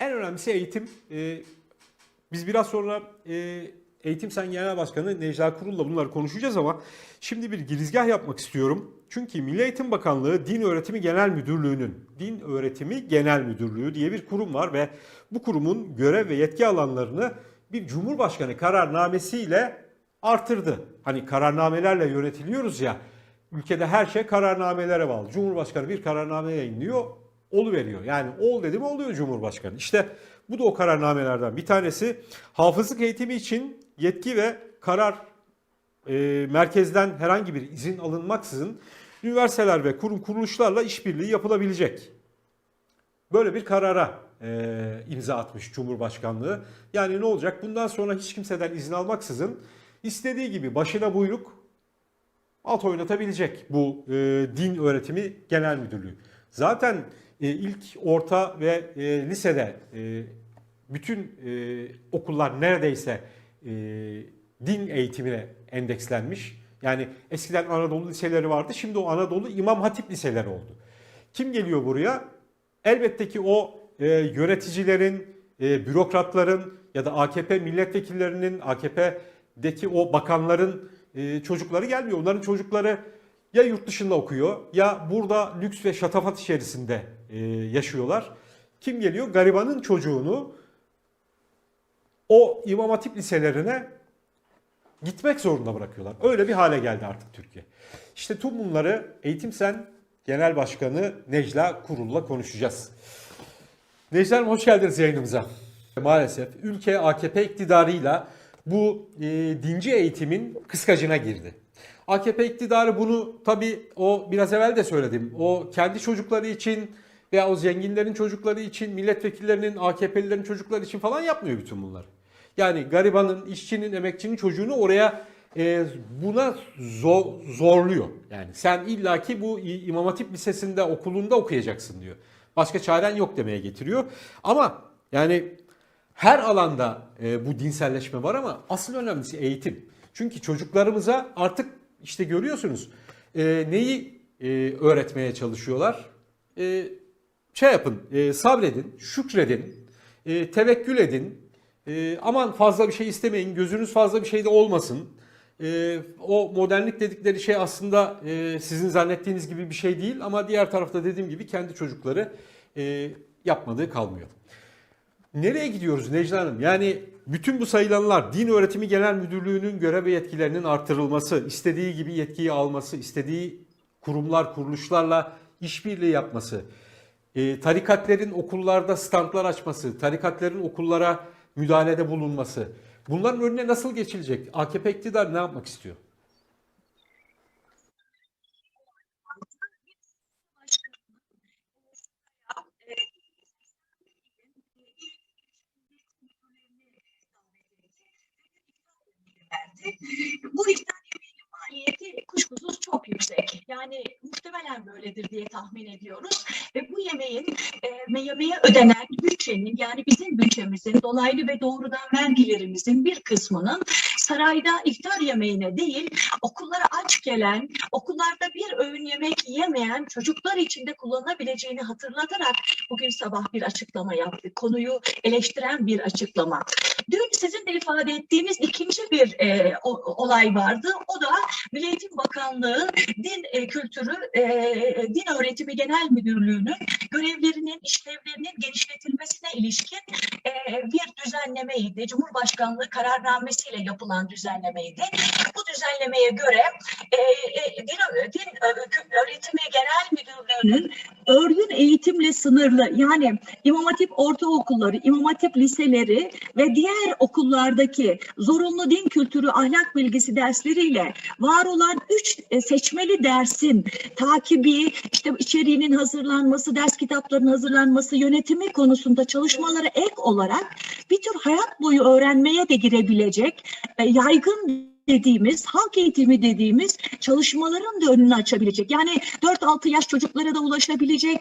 En önemlisi eğitim. Ee, biz biraz sonra e, Eğitim Sen Genel Başkanı Necla Kurul'la bunları konuşacağız ama şimdi bir girizgah yapmak istiyorum. Çünkü Milli Eğitim Bakanlığı Din Öğretimi Genel Müdürlüğü'nün Din Öğretimi Genel Müdürlüğü diye bir kurum var ve bu kurumun görev ve yetki alanlarını bir Cumhurbaşkanı kararnamesiyle artırdı. Hani kararnamelerle yönetiliyoruz ya. Ülkede her şey kararnamelere bağlı. Cumhurbaşkanı bir kararname yayınlıyor, olu veriyor. Yani ol dedi mi oluyor Cumhurbaşkanı. İşte bu da o kararnamelerden bir tanesi. Hafızlık eğitimi için yetki ve karar e, merkezden herhangi bir izin alınmaksızın üniversiteler ve kurum kuruluşlarla işbirliği yapılabilecek. Böyle bir karara e, imza atmış Cumhurbaşkanlığı. Yani ne olacak? Bundan sonra hiç kimseden izin almaksızın istediği gibi başına buyruk alt oynatabilecek bu e, din öğretimi genel müdürlüğü. Zaten e, ilk orta ve e, lisede e, bütün e, okullar neredeyse e, din eğitimine endekslenmiş. Yani eskiden Anadolu liseleri vardı. Şimdi o Anadolu İmam Hatip liseleri oldu. Kim geliyor buraya? Elbette ki o e, yöneticilerin, e, bürokratların ya da AKP milletvekillerinin, AKP'deki o bakanların e, çocukları gelmiyor. Onların çocukları ya yurt dışında okuyor ya burada lüks ve şatafat içerisinde e, yaşıyorlar. Kim geliyor? Garibanın çocuğunu o İmam Hatip liselerine gitmek zorunda bırakıyorlar. Öyle bir hale geldi artık Türkiye. İşte tüm bunları Eğitim Sen Genel Başkanı Necla Kurul'la konuşacağız. Necla hoş geldiniz yayınımıza. Maalesef ülke AKP iktidarıyla bu e, dinci eğitimin kıskacına girdi. AKP iktidarı bunu tabii o biraz evvel de söyledim. O kendi çocukları için veya o zenginlerin çocukları için, milletvekillerinin, AKP'lilerin çocukları için falan yapmıyor bütün bunları. Yani garibanın, işçinin, emekçinin çocuğunu oraya e, buna zo- zorluyor. Yani sen illaki bu İmam Hatip Lisesi'nde okulunda okuyacaksın diyor. Başka çaren yok demeye getiriyor. Ama yani her alanda e, bu dinselleşme var ama asıl önemlisi eğitim. Çünkü çocuklarımıza artık işte görüyorsunuz e, neyi e, öğretmeye çalışıyorlar? E, şey yapın, e, sabredin, şükredin, e, tevekkül edin. E, aman fazla bir şey istemeyin, gözünüz fazla bir şey de olmasın. E, o modernlik dedikleri şey aslında e, sizin zannettiğiniz gibi bir şey değil ama diğer tarafta dediğim gibi kendi çocukları e, yapmadığı kalmıyor. Nereye gidiyoruz Necla Hanım? Yani bütün bu sayılanlar Din Öğretimi Genel Müdürlüğü'nün görev ve yetkilerinin artırılması, istediği gibi yetkiyi alması, istediği kurumlar, kuruluşlarla işbirliği yapması, e, tarikatlerin okullarda standlar açması, tarikatlerin okullara müdahalede bulunması. Bunların önüne nasıl geçilecek? AKP iktidar ne yapmak istiyor? Bu iftar yemeğinin maliyeti kuşkusuz çok yüksek. Yani muhtemelen böyledir diye tahmin ediyoruz. Ve bu yemeğin e, yemeğe ödenen bütçenin yani bizim bütçemizin dolaylı ve doğrudan vergilerimizin bir kısmının sarayda iftar yemeğine değil okullara aç gelen, okullarda bir öğün yemek yemeyen çocuklar için de kullanabileceğini hatırlatarak bugün sabah bir açıklama yaptık. Konuyu eleştiren bir açıklama. Dün sizin de ifade ettiğiniz ikinci bir e, olay vardı. O da Milli Eğitim Bakanlığı Din e, Kültürü e, Din Öğretimi Genel Müdürlüğü'nün görevlerinin, işlevlerinin genişletilmesine ilişkin e, bir düzenlemeydi. Cumhurbaşkanlığı kararnamesiyle yapılan düzenlemeydi. Bu düzenlemeye göre e, e, Din, Din Ö- Öğretimi Genel Müdürlüğü'nün örgün eğitimle sınırlı yani İmam Hatip ortaokulları, İmam Hatip liseleri ve diğer okullardaki zorunlu din kültürü, ahlak bilgisi dersleriyle var olan üç e, seçmeli dersin takibi, işte içeriğinin hazırlanması, ders kitaplarının hazırlanması, yönetimi konusunda çalışmalara ek olarak bir tür hayat boyu öğrenmeye de girebilecek e, yaygın dediğimiz, halk eğitimi dediğimiz çalışmaların da önünü açabilecek. Yani 4-6 yaş çocuklara da ulaşabilecek,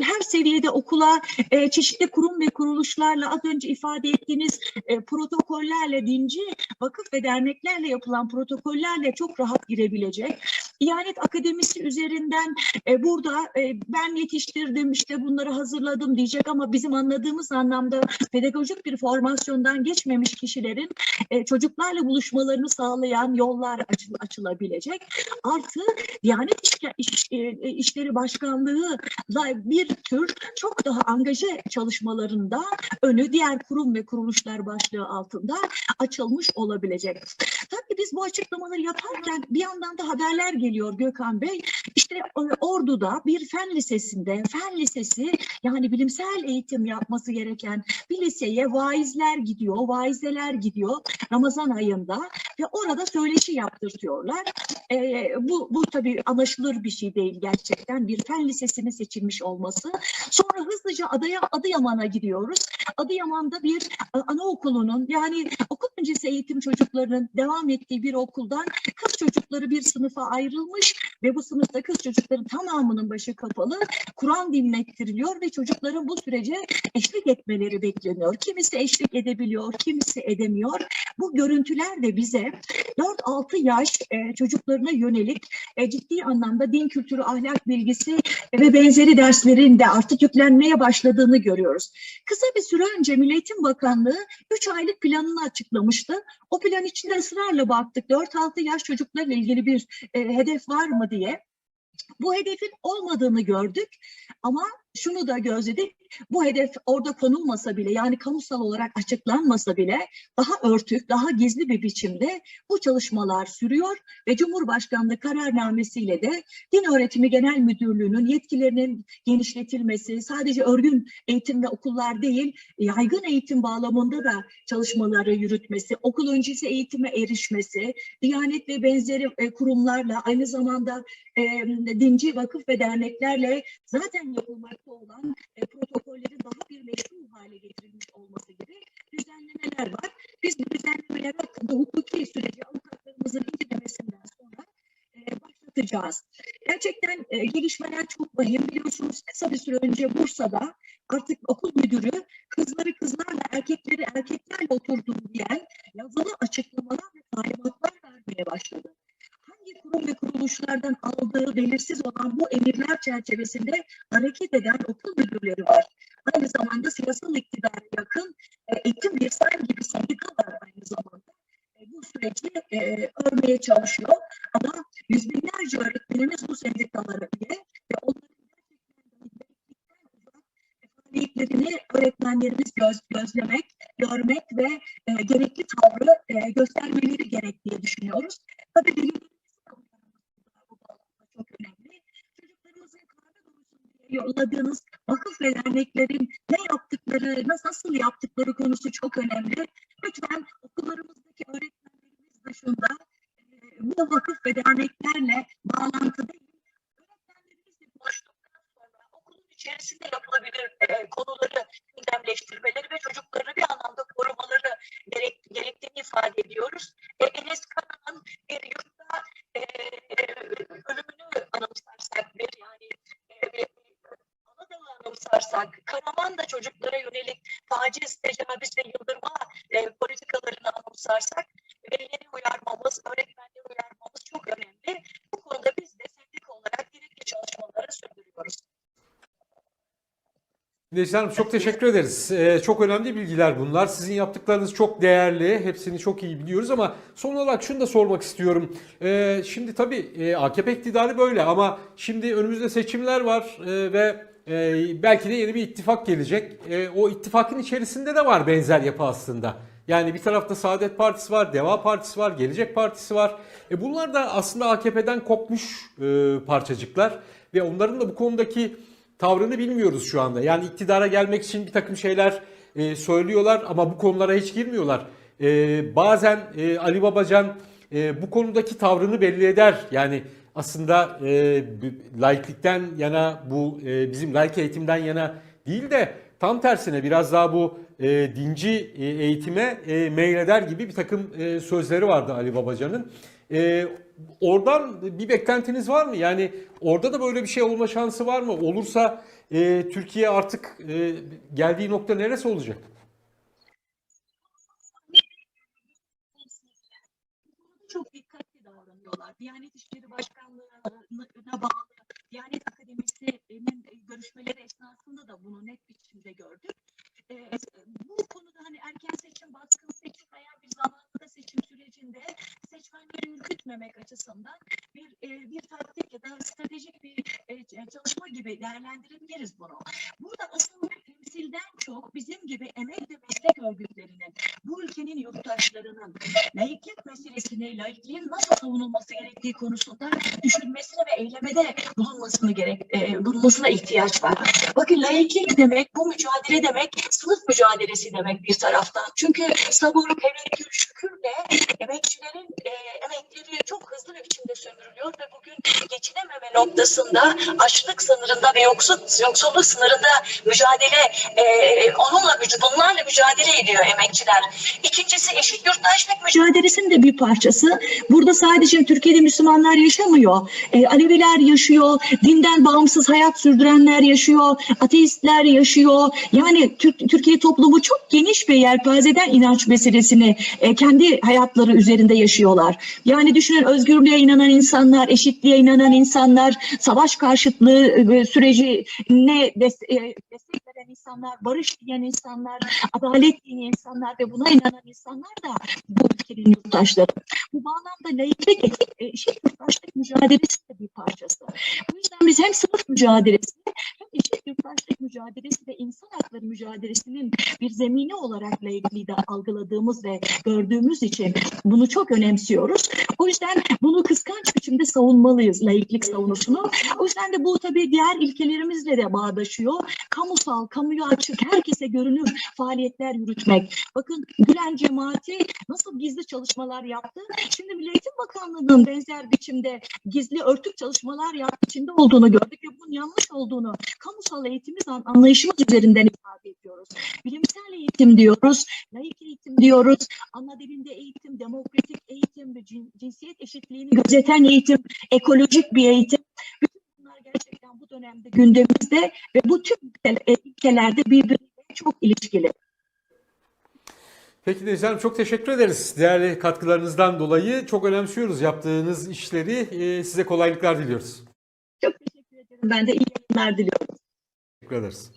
her seviyede okula e, çeşitli kurum ve kuruluşlarla az önce ifade ettiğiniz e, protokollerle dinci vakıf ve derneklerle yapılan protokollerle çok rahat girebilecek. Diyanet Akademisi üzerinden e, burada e, ben yetiştirdim işte bunları hazırladım diyecek ama bizim anladığımız anlamda pedagojik bir formasyondan geçmemiş kişilerin e, çocuklarla buluşmalarını sağlayan yollar açıl- açılabilecek. Artı Diyanet İşke- İş- e, e, İşleri Başkanlığı'la bir tür çok daha angaje çalışmalarında önü diğer kurum ve kuruluşlar başlığı altında açılmış olabilecek. Tabii biz bu açıklamaları yaparken bir yandan da haberler geliyor Gökhan Bey. İşte e, Ordu'da bir fen lisesinde, fen lisesi yani bilimsel eğitim yapması gereken bir liseye vaizler gidiyor, vaizeler gidiyor Ramazan ayında ve orada söyleşi yaptırtıyorlar. E, bu, bu tabii anlaşılır bir şey değil gerçekten bir fen lisesinin seçilmiş olması. Sonra hızlıca Adaya, Adıyaman'a gidiyoruz. Adıyaman'da bir e, anaokulunun yani okul öncesi eğitim çocuklarının devam ettiği bir okuldan kız çocukları bir sınıfa ayrılmış ve bu sınıfta kız çocukların tamamının başı kapalı. Kur'an dinlettiriliyor ve çocukların bu sürece eşlik etmeleri bekleniyor. Kimisi eşlik edebiliyor, kimisi edemiyor. Bu görüntüler de bize 4-6 yaş e, çocuklarına yönelik e, ciddi anlamda din kültürü, ahlak bilgisi ve benzeri derslerin de artık yüklenmeye başladığını görüyoruz. Kısa bir süre önce Milli Bakanlığı 3 aylık planını açıklamıştı. O plan içinde ısrarla baktık. 4-6 yaş çocuklarla ilgili bir e, hedef var mı diye. Bu hedefin olmadığını gördük ama şunu da gözledik. Bu hedef orada konulmasa bile yani kamusal olarak açıklanmasa bile daha örtük, daha gizli bir biçimde bu çalışmalar sürüyor ve Cumhurbaşkanlığı kararnamesiyle de Din Öğretimi Genel Müdürlüğü'nün yetkilerinin genişletilmesi, sadece örgün eğitim ve okullar değil, yaygın eğitim bağlamında da çalışmaları yürütmesi, okul öncesi eğitime erişmesi, Diyanet ve benzeri e, kurumlarla aynı zamanda e, dinci vakıf ve derneklerle zaten yapılmakta olan e, protokollerin daha bir meşru hale getirilmiş olması gibi düzenlemeler var. Biz bu düzenlemeler hakkında hukuki süreci avukatlarımızın incelemesinden sonra e, başlatacağız. Gerçekten e, gelişmeler çok mühim. Biliyorsunuz kısa bir süre önce Bursa'da artık okul müdürü kızları kızlarla erkekleri erkeklerle oturduğunu belirsiz olan bu emirler çerçevesinde hareket eden okul müdürleri var. Aynı zamanda siyasal iktidara yakın e, eğitim birsen gibi sendikalar aynı zamanda e, bu süreci e, örmeye çalışıyor. Ama yüz binlerce öğretmenimiz bu sendikalara üye ve onların uzak faaliyetlerini öğretmenlerimiz göz, gözlemek, görmek ve e, gerekli tavrı e, göstermeleri gerek diye düşünüyoruz. Tabii bu bağlamda çok önemli. Çocuklarımızın karnı doysun diye yolladığınız vakıf ve derneklerin ne yaptıkları, nasıl, yaptıkları konusu çok önemli. Lütfen okullarımızdaki öğretmenlerimiz dışında e, bu vakıf ve derneklerle bağlantıda öğretmenlerimizle buluştuktan sonra okulun içerisinde yapılabilir e, konuları gündemleştirmeleri ve çocukları bir anlamda korumaları gerek, gerektiğini ifade ediyoruz. E, Enes Kanan'ın bir yurtta e, ölümünü anımsarsak bir yani e, bir Anadolu anımsarsak, Karaman da çocuklara yönelik taciz, tecavüz ve yıldırma e, politikalarını anımsarsak, velileri uyarmamız, öğretmenleri uyarmamız çok önemli. Bu konuda biz de sendik olarak gerekli çalışmaları sürdürüyoruz. Necla Hanım çok teşekkür ederiz. Ee, çok önemli bilgiler bunlar. Sizin yaptıklarınız çok değerli. Hepsini çok iyi biliyoruz ama son olarak şunu da sormak istiyorum. Ee, şimdi tabii e, AKP iktidarı böyle ama şimdi önümüzde seçimler var e, ve e, belki de yeni bir ittifak gelecek. E, o ittifakın içerisinde de var benzer yapı aslında. Yani bir tarafta Saadet Partisi var, Deva Partisi var, Gelecek Partisi var. E bunlar da aslında AKP'den kopmuş e, parçacıklar ve onların da bu konudaki tavrını bilmiyoruz şu anda. Yani iktidara gelmek için bir takım şeyler e, söylüyorlar ama bu konulara hiç girmiyorlar. E, bazen e, Ali Babacan e, bu konudaki tavrını belli eder. Yani aslında e, laiklikten yana bu e, bizim laik eğitimden yana değil de tam tersine biraz daha bu e, dinci e, eğitime e, meyleder gibi bir takım e, sözleri vardı Ali Babacan'ın. E, oradan bir beklentiniz var mı? Yani orada da böyle bir şey olma şansı var mı? Olursa e, Türkiye artık e, geldiği nokta neresi olacak? Çok dikkatli davranıyoruz. yapıyorlar. Diyanet İşleri Başkanlığı'na bağlı Diyanet Akademisi'nin görüşmeleri esnasında da bunu net biçimde gördük. Ee, bu konuda hani erken seçim, baskın seçim veya bir zamanında seçim sürecinde seçmenleri ürkütmemek açısından bir e, bir taktik ya da stratejik bir e, çalışma gibi değerlendirebiliriz bunu. Burada asıl temsilden çok bizim gibi emek ve meslek örgütlerinin, bu ülkenin yurttaşlarının laiklik meselesini, laikliğin nasıl savunulması gerektiği konusunda düşünmesine ve eylemede bulunmasını gerek, e, bulunmasına ihtiyaç var. Bakın laiklik demek, bu mücadele demek, sınıf mücadelesi demek bir taraftan. Çünkü sabır, tevekkül, şükürle emekçilerin e, emekleri çok hızlı bir biçimde sömürülüyor ve bugün geçinememe noktasında açlık sınırında ve yoksul, yoksulluk sınırında mücadele e, onunla bunlarla mücadele ediyor emekçiler. İkincisi eşit yurttaşlık mücadelesinin de bir parçası. Burada sadece Türkiye'de Müslümanlar yaşamıyor. E, Aleviler yaşıyor, dinden bağımsız hayat sürdürenler yaşıyor, ateistler yaşıyor. Yani Türk, Türkiye toplumu çok geniş bir yelpazeden inanç meselesini e, kendi hayatları üzerinde yaşıyorlar. Yani düşünün özgürlüğe inanan insanlar, eşitliğe inanan insanlar, savaş karşıtlığı e, sürecine des- e, destek veren insanlar, barış diyen insanlar, adalet diyen insanlar ve buna inanan insanlar da bu ülkenin yurttaşları. Bu bağlamda laiklik, etik, eşit yurttaşlık mücadelesi de bir parçası. Bu yüzden biz hem sınıf mücadelesi hem eşit yurttaşlık mücadelesi ve insan hakları mücadelesinin bir zemini olarak laikliği de algıladığımız ve gördüğümüz için bunu çok önemsiyoruz. O yüzden bunu kıskanç biçimde savunmalıyız laiklik savunusunu. O yüzden de bu tabii diğer ilkelerimizle de bağdaşıyor. Kamusal, kamuya açık, herkese görünür faaliyetler yürütmek. Bakın Gülen cemaati nasıl gizli çalışmalar yaptı. Şimdi Milli Eğitim Bakanlığı'nın benzer biçimde gizli örtük çalışmalar yaptığı içinde olduğunu gördük ve bunun yanlış olduğunu kamusal eğitimiz an- anlayışımız üzerinden ifade ediyoruz. Bilimsel eğitim diyoruz, laik eğitim diyoruz, ana dilinde eğitim, demokratik eğitim, cinsiyet eşitliğini gözeten eğitim, ekolojik bir eğitim. Bütün bunlar gerçekten bu dönemde gündemimizde ve bu tüm e, ülkelerde birbirine çok ilişkili. Peki Necla Hanım çok teşekkür ederiz. Değerli katkılarınızdan dolayı çok önemsiyoruz yaptığınız işleri. Ee, Size kolaylıklar diliyoruz. Çok teşekkür ederim. Ben de iyi yayınlar diliyorum. Teşekkür ederiz.